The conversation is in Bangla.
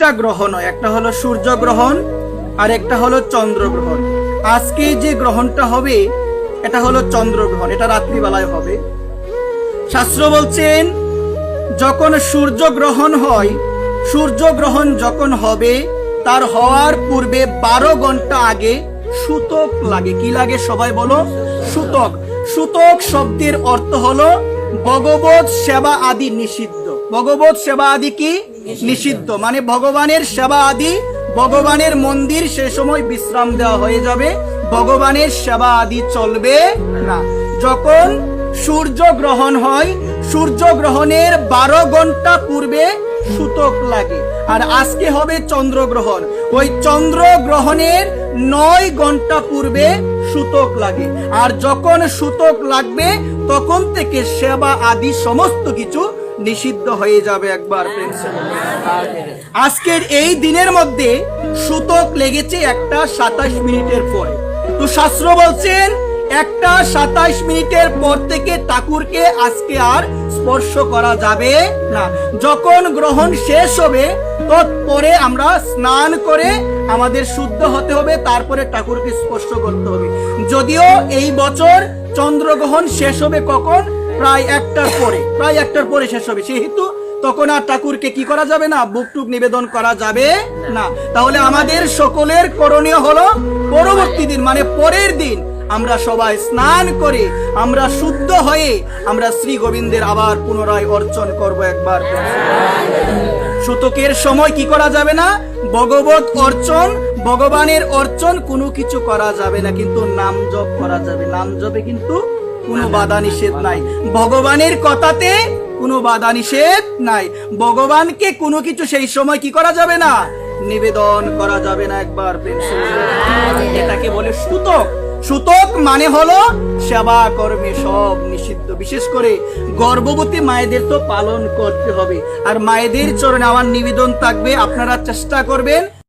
দুইটা গ্রহণ হয়। একটা হলো সূর্য গ্রহণ, আর একটা হলো চন্দ্র গ্রহণ। আজকে যে গ্রহণটা হবে, এটা হলো চন্দ্র গ্রহণ, এটা রাত্রিবেলায় হবে। শাস্ত্র বলছেন, যখন সূর্য গ্রহণ হয়, সূর্য গ্রহণ যখন হবে, তার হওয়ার পূর্বে বারো ঘণ্টা আগে সুতক লাগে। কি লাগে সবাই বলো? সুতক। সুতক শব্দের অর্থ হলো ভগবত সেবা আদি নিষিদ্ধ। ভগবত সেবা আদি কি? নিষিদ্ধ। মানে ভগবানের সেবা আদি, ভগবানের মন্দির সে সময় বিশ্রাম দেওয়া হয়ে যাবে। ভগবানের সেবা আদি চলবে না। যখন সূর্য গ্রহণ হয়, সূর্য গ্রহণের বারো ঘণ্টা পূর্বে সুতক লাগে। আর আজকে হবে চন্দ্রগ্রহণ। ওই চন্দ্র গ্রহণের নয় ঘণ্টা পূর্বে সুতক লাগে। আর যখন সুতক লাগবে, তখন থেকে সেবা আদি সমস্ত কিছু নিষিদ্ধ হয়ে যাবে একবার আজকের এই দিনের মধ্যে সুতক লেগেছে একটা সাতাশ মিনিটের পরে। তো শাস্ত্র বলছেন, একটা সাতাইশ মিনিটের পর থেকে ঠাকুরকে আজকে আর স্পর্শ করা যাবে না। যখন গ্রহণ শেষ হবে তৎপরে আমরা স্নান করে আমাদের শুদ্ধ হতে হবে, তারপরে ঠাকুরকে স্পর্শ করতে হবে। যদিও এই বছর চন্দ্রগ্রহণ শেষ হবে কখন? প্রায় একটার পরে, প্রায় একটার পরে শেষ হবে। সেহেতু তখন আর ঠাকুরকে কি করা যাবে না? বুকটুক নিবেদন করা যাবে না। তাহলে আমাদের সকলের করণীয় হলো পরবর্তী দিন মানে পরের দিন আমরা সবাই স্নান করে, আমরা শুদ্ধ হয়ে আমরা শ্রী গোবিন্দের আবার পুনরায় অর্চন করব একবার সুতকের সময় কি করা যাবে না? ভগবত অর্চন ভগবানের অর্চন কোনো কিছু করা যাবে না কিন্তু নাম জপ করা যাবে। নাম জপে কিন্তু কোনো বাধা নিষেধ নাই। ভগবানের কথাতে কোনো বাধা নিষেধ নাই। ভগবানকে কোনো কিছু সেই সময় কি করা যাবে না? নিবেদন করা যাবে না একবার এটাকে বলে সুতক। সুতক মানে হলো সেবা কর্মে সব নিষিদ্ধ। বিশেষ করে গর্ভবতী মায়েদের তো পালন করতে হবে। আর মায়েদের চরণে আমার নিবেদন থাকবে, আপনারা চেষ্টা করবেন